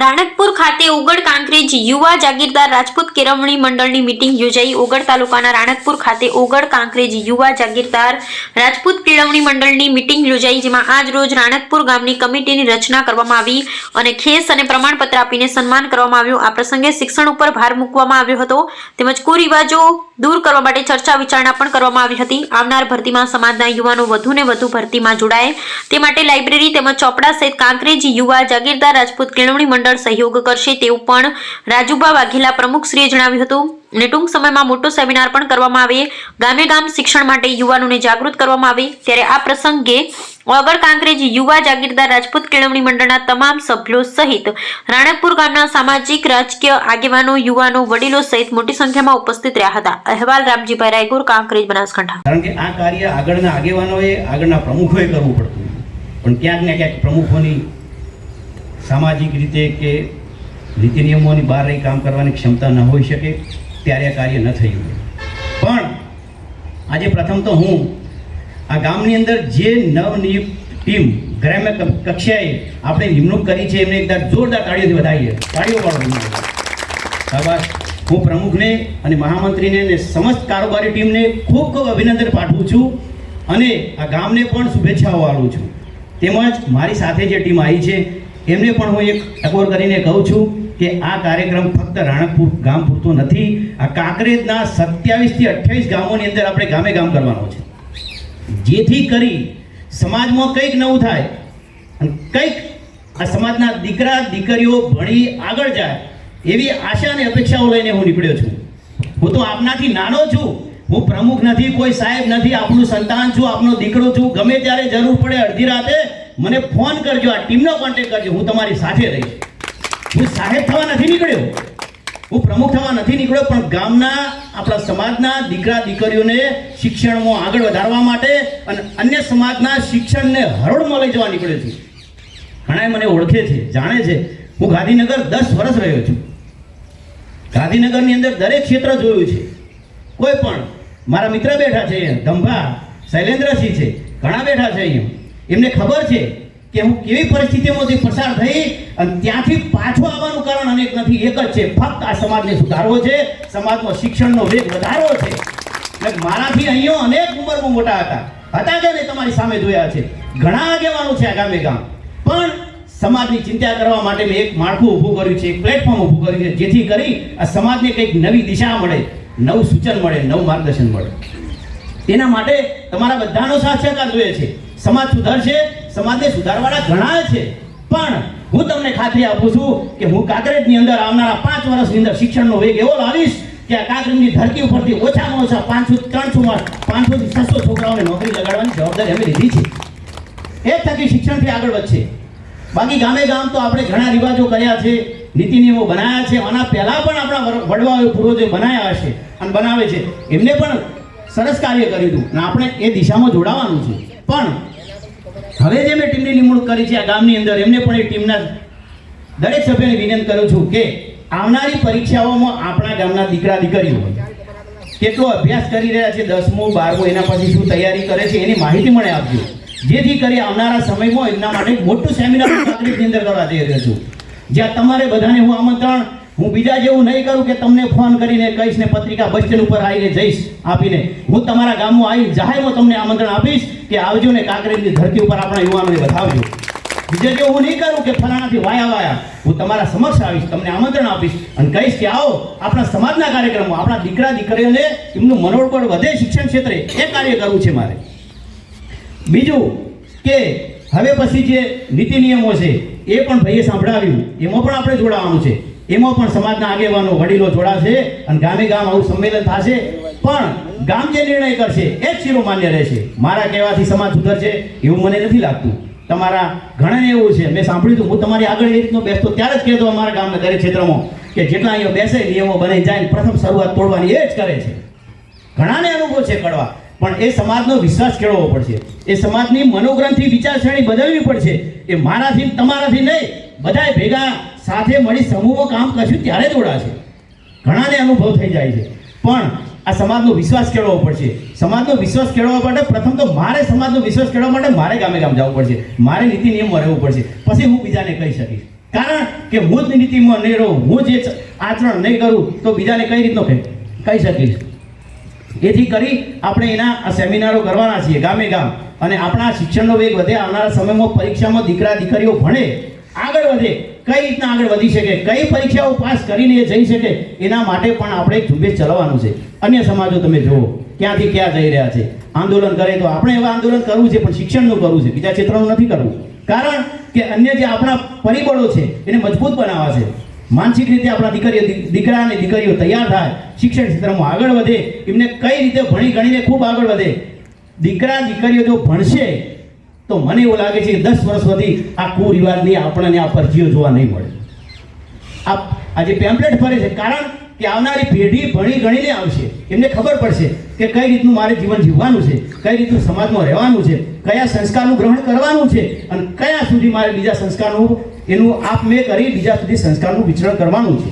રાણકપુર ખાતે ઉગડ કાંકરેજ યુવા જાગીરદાર રાજપૂત કેળવણી મંડળની મિટિંગ યોજાઈ. ઉગડ તાલુકાના રાણકપુર ખાતે ઉગડ કાંકરેજ યુવા જાગીરદાર રાજપૂત કેળવણી મંડળની મીટિંગ યોજાઈ, જેમાં આજ રોજ રાણકપુર ગામની કમિટીની રચના કરવામાં આવી અને ખેસ અને પ્રમાણપત્ર આપીને સન્માન કરવામાં આવ્યું. આ પ્રસંગે શિક્ષણ ઉપર ભાર મૂકવામાં આવ્યો હતો. તેમજ કુરિવાજો દૂર કરવા માટે ચર્ચા વિચારણા પણ કરવામાં આવી હતી. આવનાર ભરતીમાં સમાજના યુવાનો વધુને વધુ ભરતીમાં જોડાય. તે માટે લાઇબ્રેરી તેમજ ચોપડા સહિત કાંકરેજ યુવા જાગીરદાર રાજપૂત કેળવણી મંડળ સહયોગ કરશે તેવું પણ રાજુભા વાઘેલા પ્રમુખશ્રીએ જણાવ્યું હતું. અને ટૂંક સમયમાં મોટો સેમિનાર પણ કરવામાં આવે. ગામે ગામ શિક્ષણ માટે યુવાનોને જાગૃત કરવામાં આવે. ત્યારે આ પ્રસંગે ઓગળ કાંકરેજ યુવા જાગીરદાર રાજપૂત કેળવણી મંડળના તમામ સભ્યો સહિત રાણકપુર ગામના સામાજિક, રાજકીય આગેવાનો, યુવાનો, વડીલો સહિત મોટી સંખ્યામાં ઉપસ્થિત રહ્યા હતા. અહેવાલ રામજીભાઈ રાયગુર, કાંકરેજ બનાસકાંઠા. કારણ કે આ કાર્ય આગળના આગેવાનોએ, આગળના પ્રમુખોએ કરવું પડતું. પણ ક્યાંક ને ક્યાંક પ્રમુખોની સામાજિક રીતે કે નીતિ નિયમોની બહાર રહી કામ કરવાની ક્ષમતા ન હોઈ શકે, ત્યારે આ કાર્ય ન થયું પણ આજે પ્રથમ તો હું આ ગામની અંદર જે નવનિયુક્ત ટીમ ગ્રામ્ય કક્ષાએ આપણે નિમણૂક કરી છે, એમને એકદમ જોરદાર તાળીઓથી વધાવીએ. તાળીઓ પાડો હું પ્રમુખને અને મહામંત્રીને અને સમસ્ત કારોબારી ટીમને ખૂબ ખૂબ અભિનંદન પાઠવું છું અને આ ગામને પણ શુભેચ્છાઓ આપું છું. તેમજ મારી સાથે જે ટીમ આવી છે એમને પણ હું એક ટકોર કરીને કહું છું કે આ કાર્યક્રમ ફક્ત રાણકપુર ગામ પૂરતો નથી. આ કાંકરેજના સત્યાવીસથી અઠ્યાવીસ ગામોની અંદર આપણે ગામે ગામ કરવાનો છે. જેથી કરી સમાજમાં કંઈક નવું થાય અને કંઈક આ સમાજના દીકરા, દીકરીઓ ભણી આગળ જાય એવી આશા અને અપેક્ષાઓ લઈને હું નીકળ્યો છું. હું તો આપનાથી નાનો છું. હું પ્રમુખ નથી, કોઈ સાહેબ નથી, આપણું સંતાન છું આપનો દીકરો છું. ગમે ત્યારે જરૂર પડે અડધી રાતે મને ફોન કરજો, આ ટીમનો કોન્ટેક્ટ કરજો, હું તમારી સાથે રહીશ. હું સાહેબ થવા નથી નીકળ્યો. હું પ્રમુખ થવા નથી નીકળ્યો, પણ ગામના, આપણા સમાજના દીકરા, દીકરીઓને શિક્ષણમાં આગળ વધારવા માટે અને અન્ય સમાજના શિક્ષણને હરોળમાં લઈ જવા નીકળ્યો છું. ઘણા મને ઓળખે છે, જાણે છે. હું ગાંધીનગર દસ વર્ષ રહ્યો છું. ગાંધીનગરની અંદર દરેક ક્ષેત્ર જોયું છે. કોઈ પણ, મારા મિત્ર બેઠા છે ધંભા, શૈલેન્દ્રસિંહ છે. ઘણા બેઠા છે અહીંયા. એમને ખબર છે કે હું કેવી પરિસ્થિતિમાંથી પસાર થઈ અને ત્યાંથી પાછો આવવાનું કારણ અનેક નથી, એક જ છે, ફક્ત આ સમાજને સુધારવો છે, સમાજમાં શિક્ષણનો વેગ વધારવો છે. એટલે મારાથી અહીંયા અનેક ઉંમરમાં મોટા હતા. હતા કે નહીં તમારી સામે જોયા છે. ઘણા આગેવાનો છે આ ગામે. ગામ પણ સમાજની ચિંતા કરવા માટે મેં એક માળખું ઊભું કર્યું છે, એક પ્લેટફોર્મ ઊભું કર્યું છે, જેથી કરી આ સમાજને કંઈક નવી દિશા મળે, નવું સૂચન મળે, નવું માર્ગદર્શન મળે. તેના માટે તમારા બધાનો સાથ સહકાર જોઈએ છે. સમાજ સુધરશે, સમાજને સુધારવાળા ઘણા છે. પણ હું તમને ખાતરી આપું છું કે હું કાંકરેજની અંદર આવનારા પાંચ વર્ષની અંદર શિક્ષણનો વેગ એવો લાવીશ કે આ કાંકરેજની ધરતી ઉપરથી ઓછામાં ઓછા પાંચસો ત્રણસોમાં પાંચસોથી છસો છોકરાઓને નોકરી લગાડવાની જવાબદારી અમે લીધી છે. એ થકી શિક્ષણથી આગળ વધશે. બાકી ગામે ગામ તો આપણે ઘણા રિવાજો કર્યા છે, નીતિ નિયમો બનાવ્યા છે, આના પહેલા પણ આપણા વડવાઓ પૂર્વજો બનાવ્યા હશે અને બનાવે છે. એમને પણ સરસ કાર્ય કર્યું હતું અને આપણે એ દિશામાં જોડાવાનું છે. પણ હવે જે મેં ટીમની નિમણૂક કરી છે આ ગામની અંદર, એમને પણ એ ટીમના દરેક સભ્યને વિનંતી કરું છું કે આવનારી પરીક્ષાઓમાં આપણા ગામના દીકરા દીકરીઓ કેટલો અભ્યાસ કરી રહ્યા છે, દસમું, બારમું, એના પછી શું તૈયારી કરે છે, એની માહિતી મને આપજો. જેથી કરી આવનારા સમયમાં એમના માટે મોટું સેમિનાર અંદર કરવા જઈ રહ્યો છું. જ્યાં તમારે બધાને હું આમંત્રણ હું બીજા જેવું નહીં કરું કે તમને ફોન કરીને કહીશ ને પત્રિકા બસ સ્ટેન્ડ ઉપર આવીને જઈશ આપીને. હું તમારા ગામમાં આવી જાહેરમાં તમને આમંત્રણ આપીશ કે આવજો ને કાંકરેજની ધરતી ઉપર આપણા યુવાનોને બતાવજો બીજે જો હું નહીં કરું કે ફલાણાથી વાયા વાયા. હું તમારા સમક્ષ આવીશ, તમને આમંત્રણ આપીશ અને કહીશ કે આવો, આપણા સમાજના કાર્યક્રમો, આપણા દીકરા દીકરીઓને એમનું મનોબળ વધે, શિક્ષણ ક્ષેત્રે એ કાર્ય કરવું છે મારે. બીજું કે હવે પછી જે નીતિ નિયમો છે, એ પણ ભાઈએ સાંભળાવ્યું. એમાં પણ આપણે જોડાવાનું છે. એમાં પણ સમાજના આગેવાનો, વડીલો જોડાશે અને ગામે ગામ આવું સંમેલન થશે. પણ ગામ જે નિર્ણય કરશે, એ જ શિરોમાન્ય રહેશે. મારા કહેવાથી સમાજ સુધરશે એવું મને નથી લાગતું. તમારા ઘણા એવું છે, મેં સાંભળ્યું હતું, હું તમારી આગળ એ રીતનો બેસતો ત્યારે જ કહેતો અમારા ગામના દરેક ક્ષેત્રમાં કે જેટલા અહીંયા બેસે, નિયમો બની જાય, પ્રથમ શરૂઆત તોડવાની એ જ કરે છે. ઘણાને અનુભવ છે કડવા, પણ એ સમાજનો વિશ્વાસ કેળવવો પડશે. એ સમાજની મનોગ્રંથિ વિચારસરણી બદલવી પડશે. એ મારાથી, તમારાથી નહીં બધાય ભેગા સાથે મળી સમૂહમાં કામ કરશું ત્યારે જોડાશે ઘણાને અનુભવ થઈ જાય છે. પણ આ સમાજનો વિશ્વાસ કેળવવો પડશે. સમાજનો વિશ્વાસ કેળવવા માટે પ્રથમ તો મારે સમાજનો વિશ્વાસ કેળવવા માટે મારે ગામે ગામ જવું પડશે. મારે નીતિ નિયમમાં રહેવું પડશે. પછી હું બીજાને કહી શકીશ. કારણ કે હું જ નીતિમાં નહીં રહું, હું જે આચરણ નહીં કરું, તો બીજાને કઈ રીતનો કહી શકીશ. એથી કરી આપણે એના આ સેમિનારો કરવાના છીએ ગામે ગામ. અને આપણા શિક્ષણનો વેગ વધે, આવનારા સમયમાં પરીક્ષામાં દીકરા દીકરીઓ ભણે વધે કઈ રીતના આગળ વધી શકે, કઈ પરીક્ષાઓ પાસ કરીને એ જઈ શકે, એના માટે પણ આપણે એક ઝુંબેશ ચલાવવાનું છે. અન્ય સમાજો તમે જુઓ, ક્યાંથી ક્યાં જઈ રહ્યા છે. આંદોલન કરે તો આપણે એવા આંદોલન કરવું છે, પણ શિક્ષણનું કરવું છે, બીજા ક્ષેત્રનું નથી કરવું. કારણ કે અન્ય જે આપણા પરિબળો છે, એને મજબૂત બનાવવા છે. માનસિક રીતે આપણા દીકરીઓ દીકરા અને દીકરીઓ તૈયાર થાય, શિક્ષણ ક્ષેત્રમાં આગળ વધે, એમને કઈ રીતે ભણી ગણીને ખૂબ આગળ વધે. દીકરા, દીકરીઓ જો ભણશે તો મને એવું લાગે છે કે દસ વર્ષ સુધી આ કુરિવાજની આપણને આ પરજીઓ જોવા નહીં મળે. આ આજે પેમ્પલેટ ફરે છે, કારણ કે આવનારી પેઢી ભણી ગણીને આવશે. એમને ખબર પડશે કે કઈ રીતનું મારે જીવન જીવવાનું છે, કઈ રીતનું સમાજમાં રહેવાનું છે, કયા સંસ્કારનું ગ્રહણ કરવાનું છે, અને કયા સુધી મારે બીજા સંસ્કારનું, એનું આપમે કરી બીજા સુધી સંસ્કારનું વિચરણ કરવાનું છે.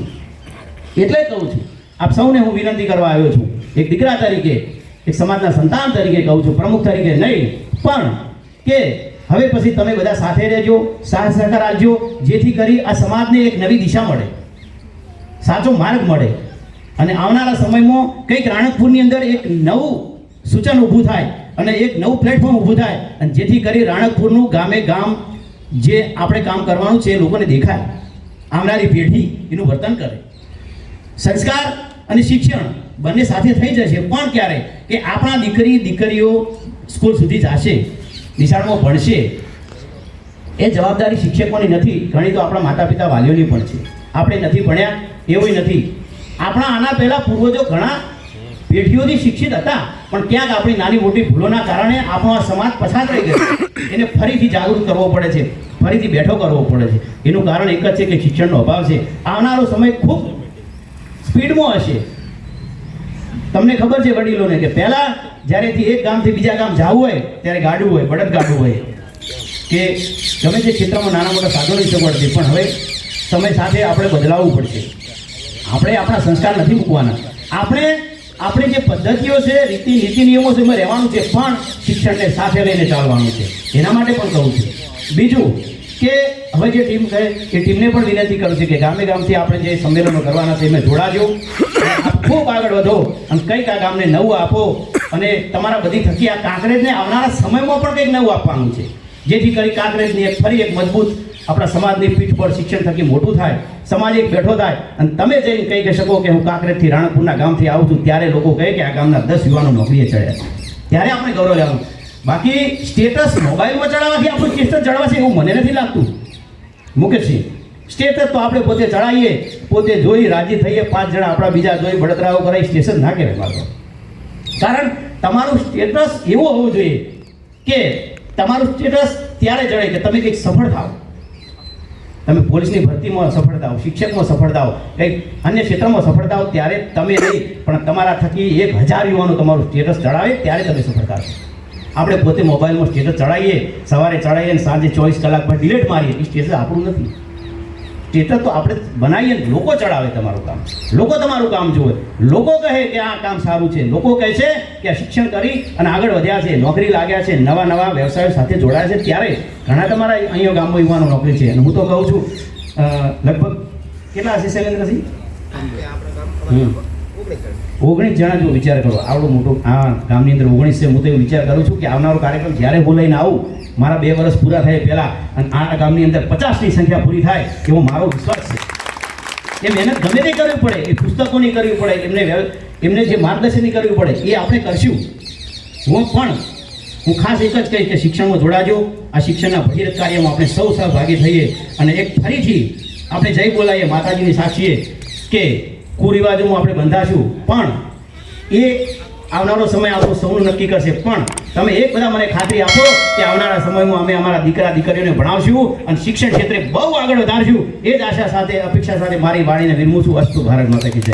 એટલે કહું છું, આપ સૌને હું વિનંતી કરવા આવ્યો છું. એક દીકરા તરીકે, એક સમાજના સંતાન તરીકે કહું છું, પ્રમુખ તરીકે નહીં, પણ કે હવે પછી તમે બધા સાથે રહેજો, સાથ સહકાર આપજો, જેથી કરી આ સમાજને એક નવી દિશા મળે. સાચો માર્ગ મળે. અને આવનારા સમયમાં કંઈક રાણકપુરની અંદર એક નવું સૂચન ઊભું થાય અને એક નવું પ્લેટફોર્મ ઊભું થાય. અને જેથી કરી રાણકપુરનું ગામે ગામ જે આપણે કામ કરવાનું છે એ લોકોને દેખાય. આવનારી પેઢી એનું વર્તન કરે. સંસ્કાર અને શિક્ષણ બંને સાથે થઈ જશે. પણ ક્યારે? કે આપણા દીકરી, દીકરીઓ સ્કૂલ સુધી જશે. નિશાળમાં ભણશે એ જવાબદારી શિક્ષકોની નથી, ઘણી તો આપણા માતા પિતા વાલીઓની પણ છે. આપણે નથી ભણ્યા એવું નથી. આપણા આના પહેલાં પૂર્વજો ઘણા પેઢીઓથી શિક્ષિત હતા, પણ ક્યાંક આપણી નાની મોટી ભૂલોના કારણે આપણો આ સમાજ પસાર થઈ ગયો. એને ફરીથી જાગૃત કરવો પડે છે, ફરીથી બેઠો કરવો પડે છે. એનું કારણ એક જ છે કે શિક્ષણનો અભાવ છે. આવનારો સમય ખૂબ સ્પીડમાં હશે. તમને ખબર છે વડીલોને કે પહેલા જ્યારેથી એક ગામથી બીજા ગામ જવું હોય, ત્યારે ગાડું હોય, બળદ ગાડું હોય. કે ગમે તે ક્ષેત્રમાં નાના મોટા સાધનોની સગવડ છે, પણ હવે સમય સાથે આપણે બદલાવવું પડશે. આપણે આપણા સંસ્કાર નથી મૂકવાના. આપણે, આપણી જે પદ્ધતિઓ છે, રીતિ, નીતિ, નિયમો છે, એમાં રહેવાનું છે, પણ શિક્ષણને સાથે લઈને ચાલવાનું છે. એના માટે પણ કહું છું. બીજું કે હવે જે ટીમ છે એ ટીમને પણ વિનંતી કરું છું કે ગામે ગામથી આપણે જે સંમેલનો કરવાના છે એમાં જોડાજો. ખૂબ આગળ વધો. અને કંઈક આ ગામને નવું આપો. અને તમારા બધી થકી આ કાંકરેજને આવનારા સમયમાં પણ કંઈક નવું આપવાનું છે. જેથી કરી કાંકરેજની એક ફરી એક મજબૂત આપણા સમાજની પીઠ પર શિક્ષણ થકી મોટું થાય, સમાજ એક બેઠો થાય. અને તમે જઈને કહી કહી શકો કે હું કાંકરેજથી રાણકપુરના ગામથી આવું છું, ત્યારે લોકો કહે કે આ ગામના દસ યુવાનો નોકરીએ ચડ્યા ત્યારે આપણે ગૌરવ લેવાનું. બાકી સ્ટેટસ મોબાઈલમાં ચડાવવાથી આપણું સ્ટેટસ ચડવાશે એવું મને નથી લાગતું. મુકેશસિંહ સ્ટેટસ તો આપણે પોતે ચડાવીએ. પોતે જોઈ રાજી થઈએ, પાંચ જણા આપણા બીજા જોઈ ભડતરાઓ કરાવી સ્ટેશન ના કહેવાય કારણ તમારું સ્ટેટસ એવો હોવું જોઈએ કે તમારું સ્ટેટસ ત્યારે જડે કે તમે કંઈક સફળ થાઓ તમે પોલીસની ભરતીમાં સફળતા હો, શિક્ષકમાં સફળતા હો, કંઈક અન્ય ક્ષેત્રમાં સફળતા હો, ત્યારે તમે નહીં, પણ તમારા થકી એક હજાર યુવાનો તમારું સ્ટેટસ ચડાવે ત્યારે તમે સફળતા થશો આપણે પોતે મોબાઈલમાં સ્ટેટસ ચડાવીએ, સવારે ચડાવીએ અને સાંજે ચોવીસ કલાક પર ડિલેટ મારીએ, એ સ્ટેટસ આપણું નથી. સ્ટેટસ તો આપણે બનાવીએ લોકો ચડાવે તમારું કામ. લોકો તમારું કામ જુએ. લોકો કહે કે આ કામ સારું છે. લોકો કહે છે કે શિક્ષણ કરી અને આગળ વધ્યા છે. નોકરી લાગ્યા છે. નવા નવા વ્યવસાયો સાથે જોડાયા છે. ત્યારે ઘણા તમારા અહીંયા ગામમાં યુવાનો નોકરી છે. અને હું તો કહું છું લગભગ કેટલા હશે શૈલેન્દ્રસિંહ ઓગણીસ જણા જો વિચાર કરો. આવડું મોટું, આ ગામની અંદર ઓગણીસ છે. હું તો વિચાર કરું છું કે આવનારો કાર્યક્રમ જ્યારે હું લઈને આવું મારા બે વર્ષ પૂરા થાય પહેલાં અને આ ગામની અંદર પચાસની સંખ્યા પૂરી થાય એવો મારો વિશ્વાસ છે. એ મહેનત ગમે તે કરવી પડે, એ પુસ્તકોની કરવી પડે, એમને એમને જે માર્ગદર્શનની કરવી પડે, એ આપણે કરશું. હું પણ, હું ખાસ એક જ કહીશ કે શિક્ષણમાં જોડાજો આ શિક્ષણના ભગીરથ કાર્યમાં આપણે સૌ સહભાગી થઈએ અને એક ફરીથી આપણે જય બોલાવીએ માતાજીની સાક્ષીએ કે કુરિવાજોમાં આપણે બંધાશું. પણ એ આવનારો સમય આપણું સૌનું નક્કી કરશે. પણ તમે એક બધા મને ખાતરી આપો કે આવનારા સમયમાં અમે અમારા દીકરા, દીકરીઓને ભણાવશું અને શિક્ષણ ક્ષેત્રે બહુ આગળ વધારશું. એ જ આશા સાથે, અપેક્ષા સાથે મારી વાણીને વિરમું છું. અસ્તુ ભારત માતા જય.